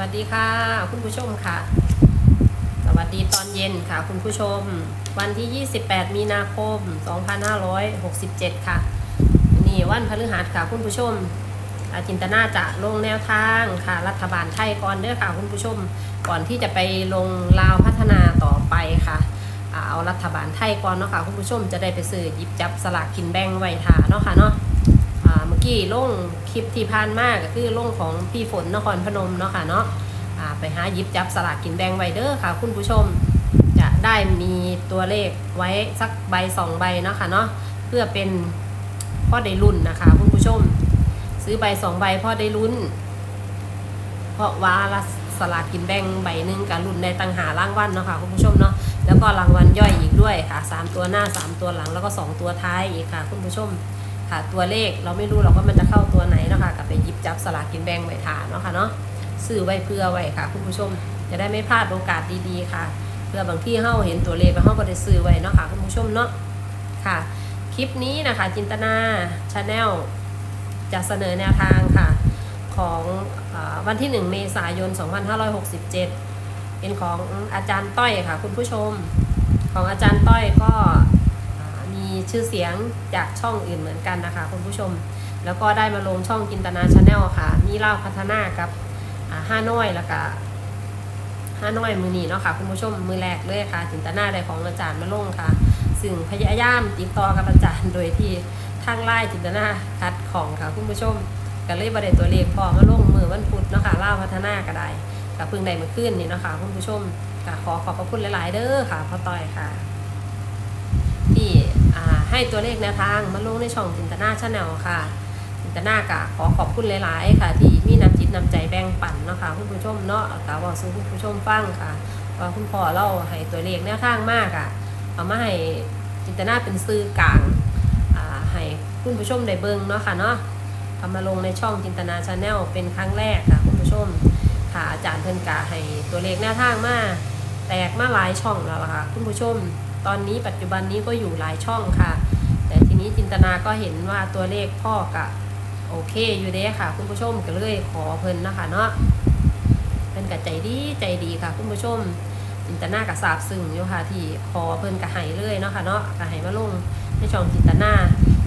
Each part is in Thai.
วัสดีค่ะ คุณผู้ชมค่ะ สวัสดีตอนเย็นค่ะ คุณผู้ชม วันที่ 28 มีนาคม 2567 ค่ะนี่วันพฤหัสค่ะ คุณผู้ชมอาจินตนาจะลงแนวทางค่ะ รัฐบาลไทยก่อนเด้อค่ะ คุณผู้ชมก่อนที่จะไปลงลาวพัฒนาต่อไปค่ะเอารัฐบาลไทยก่อนเนาะค่ะ คุณผู้ชมจะได้ไปซื้อหยิบจับสลากกินแบ่งไว้ทาเนาะค่ะเนาะ กี้ลงคลิปที่ผ่านมากก็คือลงของพี่ฝนนครพนมเนาะค่ะเนาะไปหาหยิบจับสลากกินแบงไวเด้อค่ะ คุณผู้ชมจะได้มีตัวเลขไว้สักใบสองใบเนาะค่ะเนาะเพื่อเป็นพ่อได้รุ่นนะคะ คุณผู้ชม ซื้อใบสองใบพ่อได้รุ่น เพราะว่าสลากกินแบงใบหนึ่งกับรุ่นในตังหารางวัลเนาะค่ะคุณผู้ชมเนาะแล้วก็รางวัลย่อยอีกด้วยค่ะสามตัวหน้าสามตัวหลังแล้วก็สองตัวท้ายอีกค่ะ คุณผู้ชม ค่ะตัวเลขเราไม่รู้หรอกว่ามันจะเข้าตัวไหนเนาะค่ะกับไปยิบจับสลากกินแบ่งไว้ทานเนาะค่ะเนาะซื้อไว้เพื่อไว้ค่ะ คุณผู้ชมจะได้ไม่พลาดโอกาสดีๆค่ะ เพื่อบางที่เฮาเห็นตัวเลขแล้วเฮาก็ได้ซื้อไว้เนาะค่ะคุณผู้ชมเนาะค่ะ คลิปนี้นะคะ จินตนาชาแนลจะเสนอแนวทางค่ะ ของอวันที่ 1 เมษายน 2567 เป็นของอาจารย์ต้อยค่ะ คุณผู้ชม ของอาจารย์ต้อยก็ มีชื่อเสียงจากช่องอื่นเหมือนกันนะคะคุณผู้ชม แล้วก็ได้มาลงช่องจินตนาชาแนลค่ะ มีเล่าพัฒนากับห้าน้อยแล้วก็ห้าน้อยมือนีเนาะค่ะคุณผู้ชมมือแรกเลยค่ะจินตนาได้ของอาจารย์มาลงค่ะ ซึ่งพยายามติดต่อกับอาจารย์โดยที่ทางไล่จินตนาคัดของค่ะคุณผู้ชมก็เลยประเด็นตัวเลขพอมาลงมือวันพุธเนาะค่ะเล่าพัฒนาก็ได้กับพิ่งได้มาขึ้นนี่เนาะค่ะคุณผู้ชมขอขอบพระคุณหลาย ๆ เด้อค่ะพ่อต้อยค่ะ ให้ตัวเลขแนวทางมาลงในช่องจินตนาชาแนลค่ะ จินตนากะขอขอบคุณหลาย ๆ ค่ะ ที่มีน้ำจิตน้ำใจแบ่งปันเนาะค่ะคุณผู้ชมเนาะกะบอกสู่คุณผู้ชมฟังค่ะว่าคุณพ่อเล่าให้ตัวเลขแนวทางมากอะเอามาให้จินตนาเป็นสื่อกลางอ่าให้คุณผู้ชมได้เบิ่งเนาะค่ะเนาะเอามาลงในช่องจินตนาชาแนลเป็นครั้งแรกค่ะคุณผู้ชมค่ะอาจารย์เพิ่นกะให้ตัวเลขแนวทางมาแตกมาหลายช่องแล้วล่ะค่ะคุณผู้ชม ตอนนี้ปัจจุบันนี้ก็อยู่หลายช่องค่ะ แต่ทีนี้จินตนาก็เห็นว่าตัวเลขพ่อกะโอเคอยู่เด้ค่ะ คุณผู้ชมก็เลยขอเพิ่นนะคะเนาะเพิ่นกับใจดีใจดีค่ะ คุณผู้ชม จินตนากับสาบซึ้งอยู่ค่ะ ที่ขอเพิ่นกับให้เลยเนาะค่ะเนาะกับให้มาลงในช่องจินตนา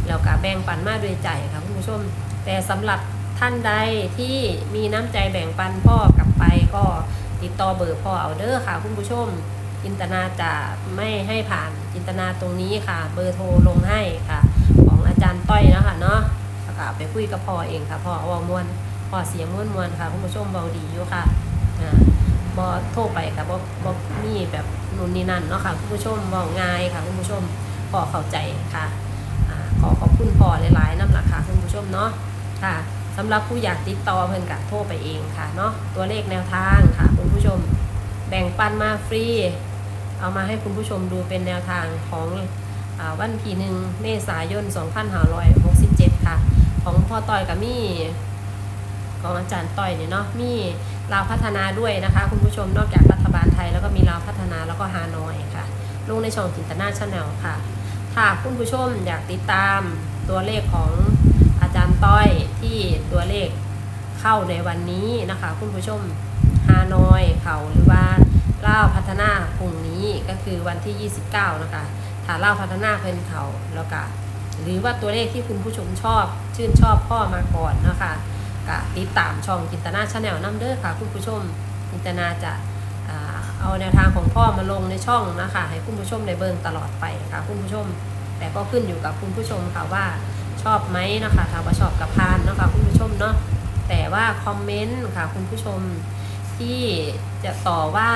แล้วก็แบ่งปันมาด้วยใจค่ะคุณผู้ชม แต่สำหรับท่านใดที่มีน้ำใจแบ่งปันพ่อกลับไปก็ติดต่อเบอร์พ่อเอาเด้อค่ะ คุณผู้ชม จินตนาจะไม่ให้ผ่านจินตนาตรงนี้ค่ะ เบอร์โทรลงให้ค่ะ ของอาจารย์ต้อยนะคะเนาะแล้วก็ไปคุยกับพ่อเองค่ะพ่อเวามวนพ่อเสียงม้วนมวนค่ะคุณผู้ชมเบาดีอยู่ค่ะอ่าบอโทรไปค่ะบอบอมีแบบนู่นนี่นั่นเนาะค่ะคุณผู้ชมเบาง่ายค่ะคุณผู้ชมพ่อเข้าใจค่ะขอขอบคุณพ่อหลายๆน้ำหลักค่ะคุณผู้ชมเนาะค่ะสำหรับผู้อยากติดต่อเพิ่นกะโทรไปเองค่ะเนาะตัวเลขแนวทางค่ะคุณผู้ชม แบ่งปันมาฟรี เอามาให้คุณผู้ชมดูเป็นแนวทางของอวันที่หนึ่งเมษายน 2567 ค่ะ ของพ่อต้อยกับมี่ของอาจารย์ต้อยเนี่ยเนาะมีลาวพัฒนาด้วยนะคะ คุณผู้ชมนอกจากรัฐบาลไทยแล้วก็มีลาวพัฒนาแล้วก็ฮานอยค่ะ ลงในช่องจินตนาชาแนลค่ะ ถ้าคุณผู้ชมอยากติดตามตัวเลขของอาจารย์ต้อยที่ตัวเลขเข้าในวันนี้นะคะ คุณผู้ชม ฮานอยเขาหรือว่าเล่าพัฒนาพรุ่งนี้ก็คือวันที่ 29 นะคะถ้าเล่าพัฒนาเพิ่นเขาแล้วก็หรือว่าตัวเลขที่คุณผู้ชมชอบ ชื่นชอบพ่อมาก่อนนะคะก็ติดตามช่องจินตนาชาแนลน้ำเด้อค่ะ คุณผู้ชมจินตนาจะเอาแนวทางของพ่อมาลงในช่องนะคะ ให้คุณผู้ชมได้เบิ่งตลอดไปค่ะคุณผู้ชม แต่ก็ขึ้นอยู่กับคุณผู้ชมค่ะว่าชอบไหมนะคะถ้าว่าชอบกับพานนะคะคุณผู้ชมเนาะแต่ว่าคอมเมนต์ค่ะคุณผู้ชม ที่จะต่อว่า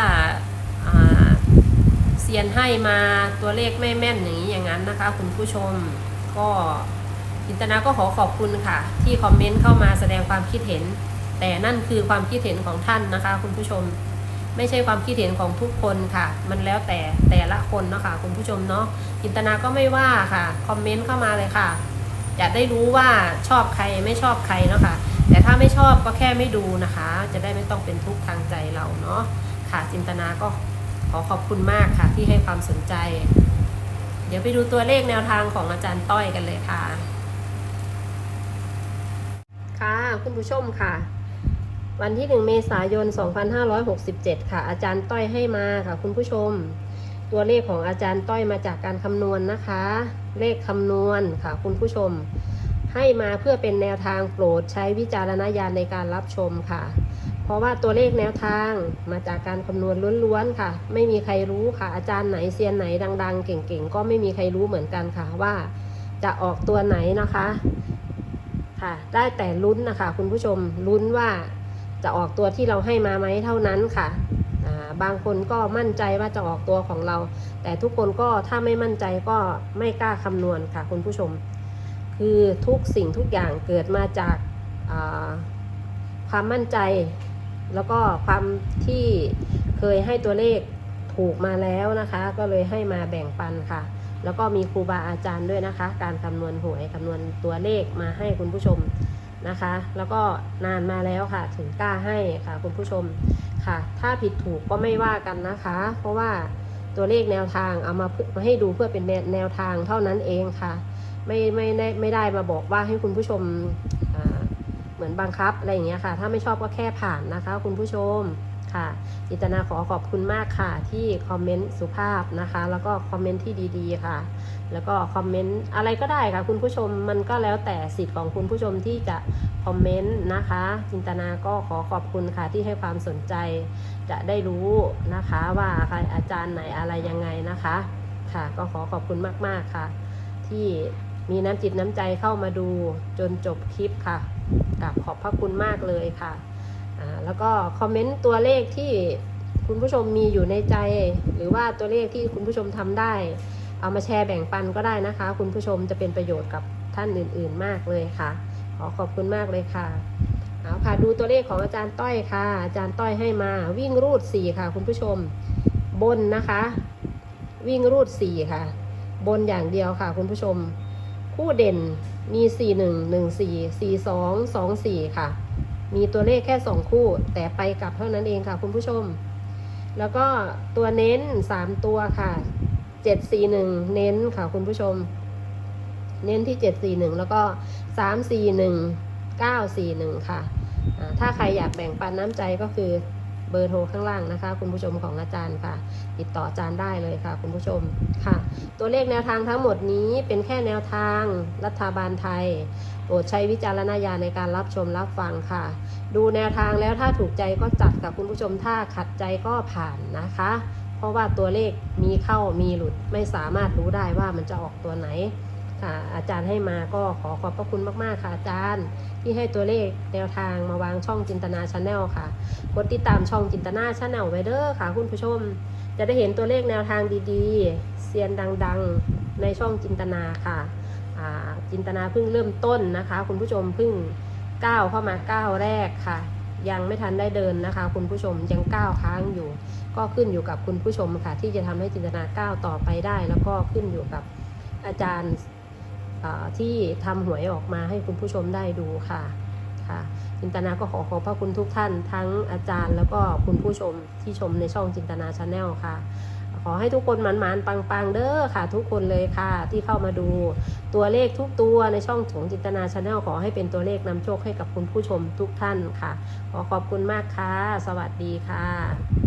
เซียนให้มาตัวเลขไม่แม่นอย่างนี้อย่างนั้นนะคะ คุณผู้ชมก็จินตนาก็ขอขอบคุณค่ะ ที่คอมเมนต์เข้ามาแสดงความคิดเห็น แต่นั่นคือความคิดเห็นของท่านนะคะ คุณผู้ชม ไม่ใช่ความคิดเห็นของทุกคนค่ะ มันแล้วแต่แต่ละคนเนาะค่ะคุณผู้ชมเนาะจินตนาก็ไม่ว่าค่ะคอมเมนต์เข้ามาเลยค่ะ จะได้รู้ว่าชอบใครไม่ชอบใครเนาะค่ะ แต่ถ้าไม่ชอบก็แค่ไม่ดูนะคะ จะได้ไม่ต้องเป็นทุกข์ทางใจเราเนาะค่ะจินตนาก็ขอขอบคุณมากค่ะที่ให้ความสนใจ เดี๋ยวไปดูตัวเลขแนวทางของอาจารย์ต้อยกันเลยค่ะ ค่ะคุณผู้ชมค่ะ วันที่ 1 เมษายน 2567 ค่ะ อาจารย์ต้อยให้มาค่ะคุณผู้ชม ตัวเลขของอาจารย์ต้อยมาจากการคำนวณนะคะ เลขคำนวณค่ะ คุณผู้ชม ให้มาเพื่อเป็นแนวทางโปรดใช้วิจารณญาณในการรับชมค่ะ เพราะว่าตัวเลขแนวทางมาจากการคำนวณล้วนๆค่ะ ไม่มีใครรู้ค่ะ อาจารย์ไหนเซียนไหนดัง ๆ เก่งๆ ก็ไม่มีใครรู้เหมือนกันค่ะว่าจะออกตัวไหนนะคะค่ะ ได้แต่ลุ้นนะคะ คุณผู้ชมลุ้นว่าจะออกตัวที่เราให้มาไหมเท่านั้นค่ะบางคนก็มั่นใจว่าจะออกตัวของเรา แต่ทุกคนก็ถ้าไม่มั่นใจก็ไม่กล้าคำนวณค่ะ คุณผู้ชม คือทุกสิ่งทุกอย่างเกิดมาจากาความมั่นใจ แล้วก็ความที่เคยให้ตัวเลขถูกมาแล้วนะคะ ก็เลยให้มาแบ่งปันค่ะ แล้วก็มีครูบาอาจารย์ด้วยนะคะ การคำนวณหวยคำนวณตัวเลขมาให้คุณผู้ชมนะคะ แล้วก็นานมาแล้วค่ะ ถึงกล้าให้ค่ะคุณผู้ชมค่ะ ถ้าผิดถูกก็ไม่ว่ากันนะคะ เพราะว่าตัวเลขแนวทางเอามามาให้ดูเพื่อเป็นแนวทางเท่านั้นเองค่ะ ไม่ไม่ได้ไม่ได้มาบอกว่าให้คุณผู้ชมเหมือนบังคับอะไรอย่างเงี้ยค่ะ ถ้าไม่ชอบก็แค่ผ่านนะคะ คุณผู้ชมค่ะ จิตนาขอขอบคุณมากค่ะ ที่คอมเมนต์สุภาพนะคะ แล้วก็คอมเมนต์ที่ดีๆค่ะ แล้วก็คอมเมนต์อะไรก็ได้ค่ะ คุณผู้ชมมันก็แล้วแต่สิทธิ์ของคุณผู้ชมที่จะคอมเมนต์นะคะ จินตนาก็ขอขอบคุณค่ะที่ให้ความสนใจจะได้รู้นะคะว่าใครอาจารย์ไหนอะไรยังไงนะคะ ค่ะ ก็ขอขอบคุณมากๆค่ะ ที่ มีน้ำจิตน้ำใจเข้ามาดูจนจบคลิปค่ะกับขอบพระคุณมากเลยค่ะแล้วก็คอมเมนต์ตัวเลขที่คุณผู้ชมมีอยู่ในใจ หรือว่าตัวเลขที่คุณผู้ชมทำได้ เอามาแชร์แบ่งปันก็ได้นะคะ คุณผู้ชมจะเป็นประโยชน์กับท่านอื่น ๆ มากเลยค่ะ ขอขอบคุณมากเลยค่ะเอาค่ะดูตัวเลขของอาจารย์ต้อยค่ะ อาจารย์ต้อยให้มาวิ่งรูดสี่ค่ะ คุณผู้ชมบนนะคะ วิ่งรูดสี่ค่ะ บนอย่างเดียวค่ะ คุณผู้ชม คู่เด่นมี 4 1 1 4 4 2 2 4 ค่ะ มีตัวเลขแค่ 2 คู่ แต่ไปกลับเท่านั้นเองค่ะคุณผู้ชม แล้วก็ตัวเน้น 3 ตัวค่ะ 741 เน้นค่ะคุณผู้ชม เน้นที่ 741 แล้วก็ 341 941 ค่ะอ่าถ้าใครอยากแบ่งปันน้ำใจก็คือ เบอร์โทรข้างล่างนะคะ คุณผู้ชมของอาจารย์ค่ะ ติดต่ออาจารย์ได้เลยค่ะ คุณผู้ชมค่ะ ตัวเลขแนวทางทั้งหมดนี้เป็นแค่แนวทางรัฐบาลไทยโปรดใช้วิจารณญาณในการรับชมรับฟังค่ะ ดูแนวทางแล้วถ้าถูกใจก็จัดกับคุณผู้ชมถ้าขัดใจก็ผ่านนะคะ เพราะว่าตัวเลขมีเข้ามีหลุดไม่สามารถรู้ได้ว่ามันจะออกตัวไหนค่ะอาจารย์ให้มาก็ขอขอบพระคุณมาก ๆ ค่ะอาจารย์ ที่ให้ตัวเลขแนวทางมาวางช่องจินตนาชาแนลค่ะ กดติดตามช่องจินตนาชาแนลไว้เด้อค่ะ คุณผู้ชม จะได้เห็นตัวเลขแนวทางดีๆ เซียนดังๆ ในช่องจินตนาค่ะ จินตนาเพิ่งเริ่มต้นนะคะ คุณผู้ชมเพิ่งก้าวเข้ามาก้าวแรกค่ะ ยังไม่ทันได้เดินนะคะ คุณผู้ชมยังก้าวค้างอยู่ ก็ขึ้นอยู่กับคุณผู้ชมค่ะ ที่จะทำให้จินตนาก้าวต่อไปได้ แล้วก็ขึ้นอยู่กับอาจารย์ ที่ทำหวยออกมาให้คุณผู้ชมได้ดูค่ะค่ะจินตนาก็ขอขอบพระคุณทุกท่าน ทั้งอาจารย์แล้วก็คุณผู้ชมที่ชมในช่องจินตนาชาแนลค่ะ ขอให้ทุกคนหมันๆปังๆ เด้อค่ะ ทุกคนเลยค่ะ ที่เข้ามาดูตัวเลขทุกตัวในช่องของจินตนาชาแนลขอให้เป็นตัวเลขนำโชคให้กับคุณผู้ชมทุกท่านค่ะ ขอขอบคุณมากค่ะ สวัสดีค่ะ